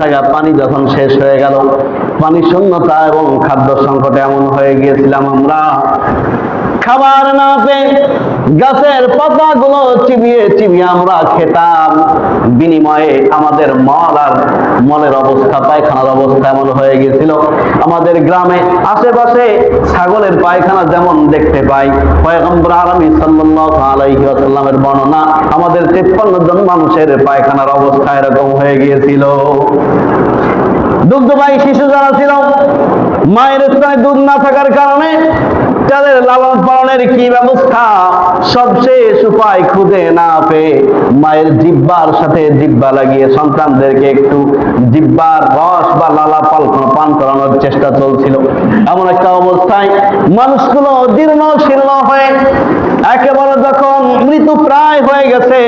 থাকা পানি যখন শেষ হয়ে গেল, পানি শূন্যতা এবং খাদ্য সংকটে এমন হয়ে গিয়েছিলাম আমরা। খাবার না পেয়ে গাছের পাতাগুলো চিবিয়ে চিবিয়ে আমরা খেতাম। বিনিময়ে আমাদের মল আর মলের অবস্থা, পায়খানার অবস্থা এমন হয়ে গেছিল। আমাদের গ্রামে আশেপাশে ছাগলের পায়খানা যেমন দেখতে পাই, পয়গম্বর বর্ণনা, আমাদের তেপ্পান্ন জন মানুষের পায়খানার অবস্থা এরকম হয়ে গিয়েছিল। দুগ্ধবাহী শিশু যারা ছিল, মায়ের স্থানে দুধ না থাকার কারণে তাদের লালন পালনের কি ব্যবস্থা? সবচেয়ে উপায় খুঁজে না পেয়ে মায়ের জিব্বার সাথে জিব্বা লাগিয়ে সন্তানদেরকে একটু জিব্বার রস বা লালা পাল পান করানোর চেষ্টা চলছিল। এমন একটা অবস্থায় মানুষগুলো জীর্ণ শীর্ণ হয়ে একেবারে যখন মৃত্যু প্রায় হয়ে গেছে,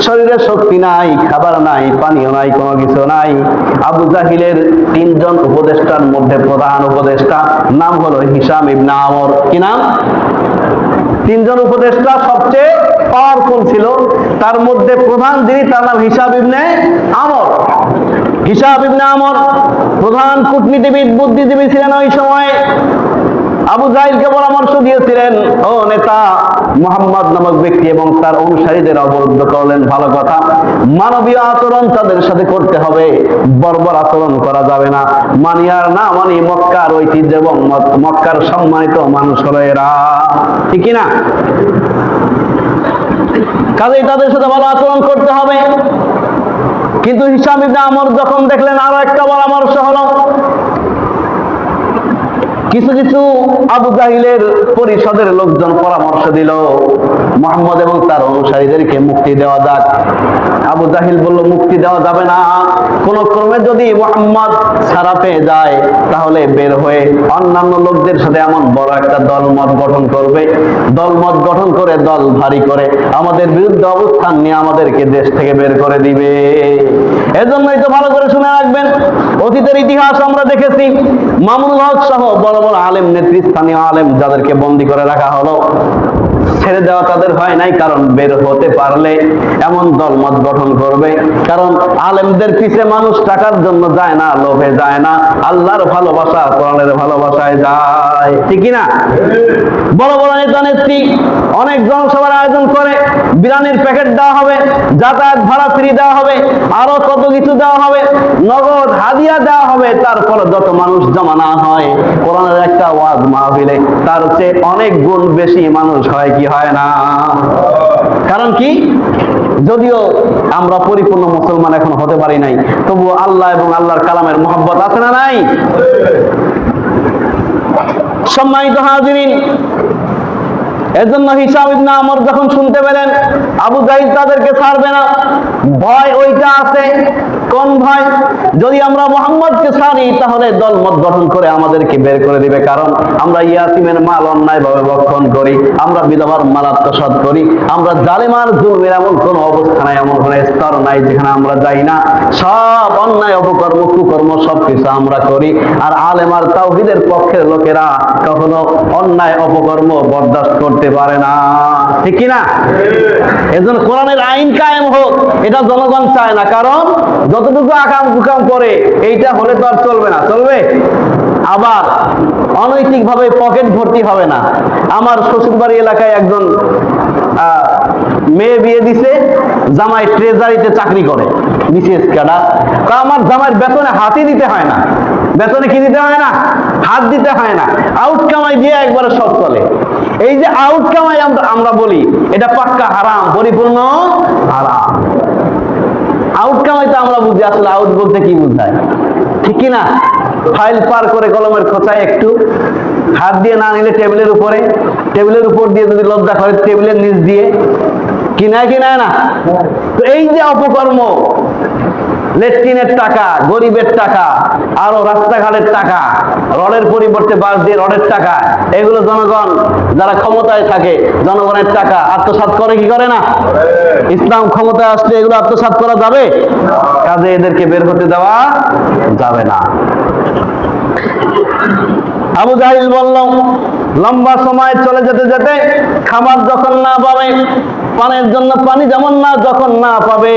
শরীরে শক্তি নাই, খাবার নাই পানীয় নাই, কোনো কিছু নাই। আবু জাহিলের তিনজন উপদেষ্টার মধ্যে প্রধান উপদেষ্টা, নাম হলো হিসাম ইবনা আমর। কি নাম? তিনজন উপদেষ্টা সবচেয়ে পাওয়ারফুল ছিল। তার মধ্যে প্রধান যিনি, তার নাম হিসাব ইবনে আমর। হিসাব ইবনে আমর প্রধান কূটনীতিবিদ, বুদ্ধিজীবী ছিলেন ওই সময়ে। আবু জাহিলকে পরামর্শ দিয়েছিলেন, ও নেতা, মোহাম্মদ নামক ব্যক্তি এবং তার অনুসারীদের অবরুদ্ধ করলেন, ভালো কথা। মানবীয় আচরণ তাদের সাথে করতে হবে, বর্বর আচরণ করা যাবে না। মানি আর না মানি, মক্কার ঐতিহ্য এবং মক্কার সম্মানিত মানুষ হলো এরা ঠিক না কাজেই তাদের সাথে ভালো আচরণ করতে হবে। কিন্তু হিসাব ইবনে আমর যখন দেখলেন আরও একটা পরামর্শ হলো কিছু কিছু আবু জাহিলের পরিষদের লোকজন পরামর্শ দিল মোহাম্মদ এবং তার অনুসারীদেরকে মুক্তি দেওয়া যাক। আবু জাহিল বলল, মুক্তি দেওয়া যাবে না। কোন ক্রমে যদি মোহাম্মদ ছাড়া পেয়ে যায়, তাহলে বের হয়ে অন্যান্য লোকদের সাথে এমন বড় একটা দলমত গঠন করবে। দলমত গঠন করে, দল ভারী করে আমাদের বিরুদ্ধে অবস্থান নিয়ে আমাদেরকে দেশ থেকে বের করে দিবে। এজন্যই তো ভালো করে শুনে রাখবেন, অতীতের ইতিহাস আমরা দেখেছি। মামুনুল হক সহ বড় বড় আলেম নেতৃস্থানীয় আলেম যাদেরকে বন্দী করে রাখা হলো, ছেড়ে দেওয়া তাদের হয় নাই, কারণ বের হতে পারলে এমন দলমত গঠন করবে। কারণ আলেমদের পিছে মানুষ টাকার জন্য যায় না, লোভে যায় না। আল্লাহর ভালোবাসা কোরআনের ভালোবাসায় যায়। ঠিক না? বড় বড় নেতা নেত্রী, অনেক জনসভার আয়োজন করে। বিরিয়ানির প্যাকেট দেওয়া হবে, যাতায়াত ভাড়া ফ্রি দেওয়া হবে, আরও কত কিছু দেওয়া হবে, নগদ হাদিয়া দেওয়া হবে। তারপর যত মানুষ জমা না হয়, কোরআনের একটা ওয়াজ মাহফিলে, তার চেয়ে অনেক গুণ বেশি মানুষ হয় কি হয় না? কারণ কি? যদিও আমরা পরিপূর্ণ মুসলমান এখন হতে পারি নাই তবু আল্লাহ এবং আল্লাহর কালামের মোহাব্বত আছে না নাই? সম্মানিত হাজিরিন, এজন্য হিসাব ইবনে আমর যখন শুনতে পেলেন, আবু জাহিদ তাদেরকে ছাড়বে না, ভয় ওইটা আছে। কোন ভয় যদি আমরা মোহাম্মদকে ছাড়ি, তাহলে দলমত গঠন করে আমাদেরকে বের করে দিবে। কারণ আমরা ইয়াতিমের মাল অন্যায়ভাবে ভক্ষণ করি, আমরা বিধবার মাল আত্মসাৎ করি, আমরা জালেমার জুলমের এমন কোন অবস্থা নাই এমন কোন স্তর নাই যেখানে আমরা যাই না। সব অন্যায়, অপকর্ম, কুকর্ম সবকিছু আমরা করি। আর আলেমার তাওহিদের পক্ষের লোকেরা কখনো অন্যায়, অপকর্ম বরদাস্ত করতে পারে না। ঠিক কি না এজন্য কোরআনের আইন কায়েম হোক, এটা জনগণ চায় না। কারণ যতটুকু আকাম কুকাম করে, এইটা হলে তো আর চলবে না। চলবে? আবার অনৈতিক ভাবে পকেট ভর্তি হবে না। আমার শ্বশুরবাড়ি এলাকায় একজন মেয়ে বিয়ে দিছে, জামাই ট্রেজারিতে চাকরি করে, বিসিএস ক্যাডার। তা আমার জামাইয়ের বেতনে হাতই দিতে হয় না। বেতনে কি দিতে হয় না? হাত দিতে হয় না। আউট কামাই দিয়ে একবারে সব চলে। এই যে আউট কামাই আমরা বলি, এটা পাক্কা হারাম, পরিপূর্ণ হারাম। আউট হয়তো আমরা বুঝি, আসলে আউট বলতে কি বুঝায়? ঠিক না ফাইল পার করে কলমের খোঁচায় একটু। হাত দিয়ে না নিলে টেবিলের উপরে। টেবিলের উপর দিয়ে যদি লজ্জা করে, টেবিলের নিচ দিয়ে। কিনায় কিনায় না? তো এই যে অপকর্ম লেট্রিনের টাকা, গরিবের টাকা, আরও রাস্তাঘাটের টাকা, রডের পরিবর্তে বাস দিয়ে রডের টাকা, এগুলো জনগণ যারা ক্ষমতায় থাকে, জনগণের টাকা, আত্মসাৎ করে কি করে না? ইসলাম ক্ষমতায় আসলে এগুলো আত্মসাৎ করা যাবে? কাজে এদেরকে বের হতে দেওয়া যাবে না। আবু জাহিল বলল, লম্বা সময় চলে যেতে যেতে খাবার যখন না পাবে পানের জন্য পানি যেমন না, যখন না পাবে,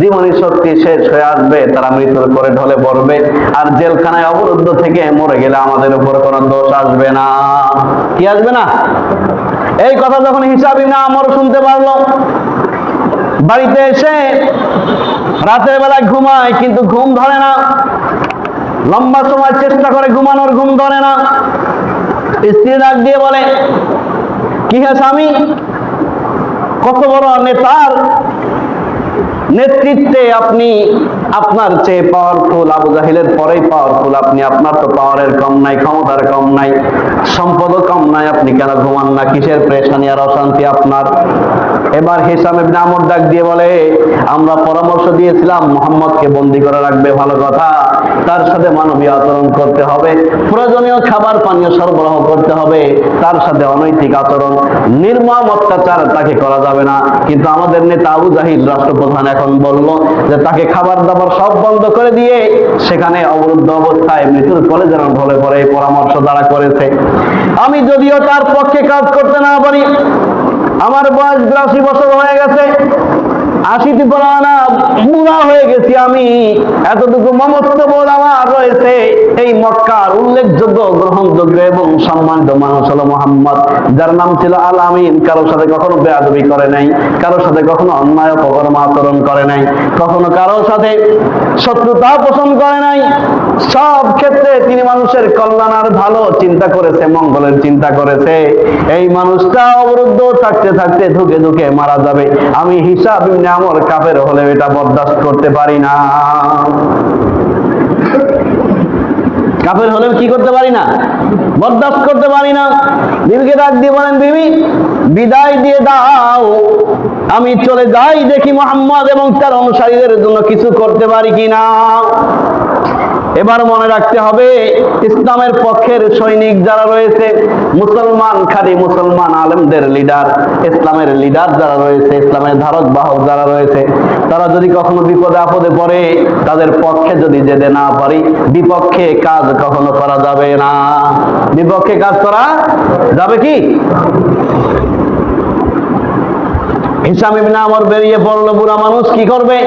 জীবনী শক্তি শেষ হয়ে আসবে, তারা মৃত্যুর করে ঢলে পড়বে, আর জেলখানায় অবরুদ্ধ থেকে মরে গেলে আমাদের উপর কোনো দোষ আসবে না। কি আসবে না? এই কথা যখন হিসাবই না আমার শুনতে পারল, বাড়িতে এসে রাতের বেলায় ঘুমায়, কিন্তু ঘুম ধরে না। লম্বা সময় চেষ্টা করে ঘুমানোর ঘুম ধরে না। স্ত্রী ডাক দিয়ে বলে, কি হ্যাঁ স্বামী? কত বড় নেতার নেতৃত্বে আপনি আপনার চেয়ে পাওয়ারফুল আবু জাহিলের পরেই পাওয়ারফুল আপনি আপনার তো পাওয়ারের কম নাই, ক্ষমতার কম নাই, সম্পদও কম নাই, আপনি কেন ঘুমান না? কিসের প্রেশানি আর অশান্তি আপনার? এবার হিসাম ইবনে আমর ডাক দিয়ে বলে, আমরা পরামর্শ দিয়েছিলাম, মোহাম্মদকে বন্দি করে রাখবে, ভালো কথা। তার সাথে মানবীয় আচরণ করতে হবে, প্রয়োজনীয় খাবার, পানীয় সরবরাহ করতে হবে। তার সাথে অনৈতিক আচরণ, নির্মম অত্যাচার তাকে করা যাবে না। কিন্তু আমাদের নেতা আবু জাহিদ রাষ্ট্রপ্রধান এখন বলল যে, তাকে খাবার দাবার সব বন্ধ করে দিয়ে সেখানে অবরুদ্ধ অবস্থায় মৃত্যুর কোলে যেন ঢলে পড়ে পরামর্শ দ্বারা করেছে। আমি যদিও তার পক্ষে কাজ করতে না পারি আমার বয়স বিরাশি বছর হয়ে গেছে। আশিটি পড়ানা বুড়া হয়ে গেছি আমি। এতটুকু মমত্ব বোধ আমার রয়েছে। এই মক্কার উল্লেখযোগ্য, গ্রহণযোগ্য এবং সম্মানিত মানুষ হলো মোহাম্মদ, যার নাম ছিল আল আমিন। কারোর সাথে কখনো বেয়াদবি করে নাই, কারোর সাথে কখনো অন্যায় অপকর্ম আচরণ করে নাই, কখনো কারোর সাথে শত্রুতা পোষণ করে নাই সব ক্ষেত্রে তিনি মানুষের কল্যাণ আর ভালো চিন্তা করেছে, মঙ্গলের চিন্তা করেছে। এই মানুষটা অবরুদ্ধ, থাকতে থাকতে ধুকে ধুকে মারা যাবে। আমি হিসাব আমর কাফের হলে এটা বরদাস্ত করতে পারি না। কাফের হলে কি করতে পারি না? বরদাস্ত করতে পারি না। বিবিকে ডাক দিয়ে বলেন, বিবি, বিদায় দিয়ে দাও। আমি চলে যাই দেখি মোহাম্মদ এবং তার অনুসারীদের জন্য কিছু করতে পারি কিনা? এবার মনে রাখতে হবে, ইসলামের পক্ষের সৈনিক যারা রয়েছে, মুসলমান খালি মুসলমান আলেমদের লিডার ইসলামের লিডার যারা রয়েছে, ইসলামের ধারক বাহক যারা রয়েছে, তারা যদি কখনো বিপদে আপদে পড়ে, তাদের পক্ষে যদি যেতে না পারি, বিপক্ষে কাজ কখনো করা যাবে না। বিপক্ষে কাজ করা যাবে কি? হিসাম ইবনে আমর বেরিয়ে পড়ল, বুড়া মানুষ কি করবে?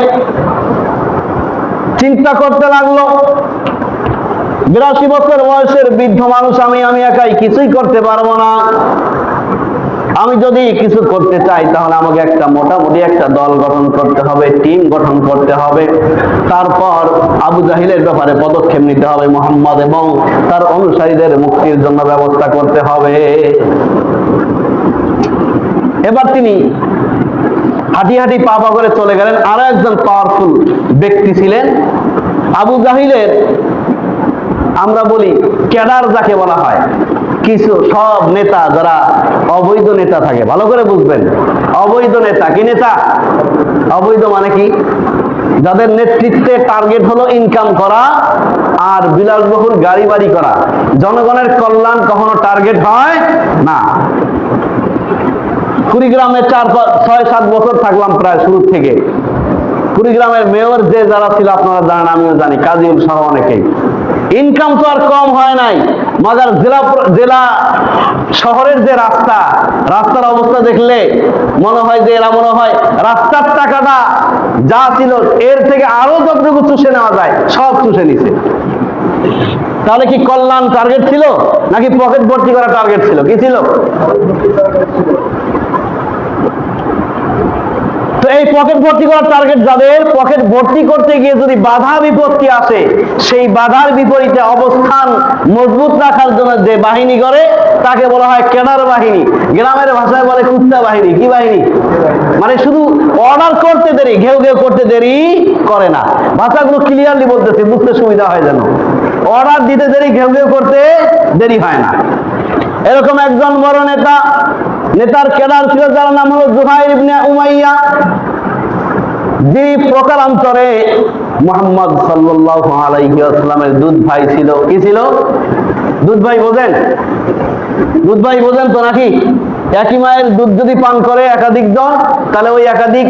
চিন্তা করতে লাগল। বিরাশি বছর বয়সের বৃদ্ধ মানুষ আমি আমি একাই কিছুই করতে পারব না। আমি যদি কিছু করতে চাই, তাহলে আমাকে একটা মোটামুটি একটা দল গঠন করতে হবে, টিম গঠন করতে হবে। তারপর আবু জাহিলের ব্যাপারে পদক্ষেপ নিতে হবে মোহাম্মদ এবং তার অনুসারীদের মুক্তির জন্য ব্যবস্থা করতে হবে। এবার তিনি হাঁটি হাঁটি পা পা করে চলে গেলেন। আরও একজন পাওয়ারফুল ব্যক্তি ছিলেন। আবু জাহিলের, আমরা বলি ক্যাডার যাকে বলা হয়, কিছু সব নেতা যারা অবৈধ নেতা থাকে, ভালো করে বুঝবেন। অবৈধ নেতা, কি নেতা? অবৈধ মানে কি? যাদের নেতৃত্বে টার্গেট হলো ইনকাম করা আর বিলাসবহুল গাড়ি বাড়ি করা। জনগণের কল্যাণ কখনো টার্গেট হয় না। কুড়িগ্রামে চার ছয়, সাত বছর থাকলাম প্রায় শুরু থেকে। কুড়িগ্রামের মেয়র যে যারা ছিল আপনারা জানেন, আমিও জানি কাজীউল সহ অনেকেই। ইনকাম তো আর কম হয় নাই। মাগার জেলা জেলা শহরের যে রাস্তা, রাস্তার অবস্থা দেখলে মনে হয় যে এরা মনে হয় রাস্তার টাকাটা যা ছিল, এর থেকে আরও যতটুকু চুষে নেওয়া যায়, সব চুষে নিছে। তাহলে কি কল্যাণ টার্গেট ছিল? নাকি পকেট ভর্তি করা টার্গেট ছিল? কি ছিল? এই পকেট ভর্তি করার টার্গেট যাদের পকেট ভর্তি করতে গিয়ে যদি বাধা বিপত্তি আসে, সেই বাধার বিপরীতে অবস্থান মজবুত রাখার জন্য যে বাহিনী করে, তাকে বলা হয় কেডার বাহিনী। গ্রামের ভাষায় বলে কুত্তা বাহিনী। কি বাহিনী? মানে শুধু অর্ডার করতে দেরি, ঘেউ ঘেউ করতে দেরি করে না। ভাষাগুলো ক্লিয়ারলি বলতেছে, বুঝতে সুবিধা হয় যেন। অর্ডার দিতে দেরি, ঘেউ ঘেউ করতে দেরি হয় না। এরকম একজন বড় নেতা, নেতার কেডার ছিল, যার নাম হলো জুহাইর ইবনে উমাইয়া। যিনি প্রকারান্তরে মোহাম্মদ ওয়াসাল্লামের দুধ ভাই ছিল, কি ছিল? দুধ ভাই বোঝেন? দুধ ভাই বোঝেন তো নাকি? একই মায়ের দুধ যদি পান করে একাধিক জন তাহলে ওই একাধিক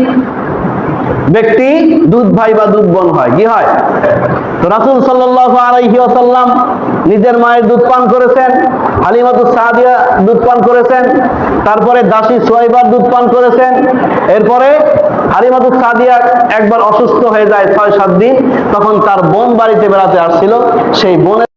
ব্যক্তি দুধ ভাই বা দুধ বোন হয়, কি হয়? তো রাসূল সাল্লাল্লাহু আলাইহি ওয়াসাল্লাম নিজের মায়ের দুধ পান করেছেন, হালিমাতুস সাদিয়া দুধ পান করেছেন, তারপরে দাসী সুয়াইবার দুধ পান করেছেন, এরপরে হালিমাতুস সাদিয়া একবার অসুস্থ হয়ে যায় ছয় সাত দিন, তখন তার বোন বাড়িতে বেড়াতে আসছিল, সেই বোনের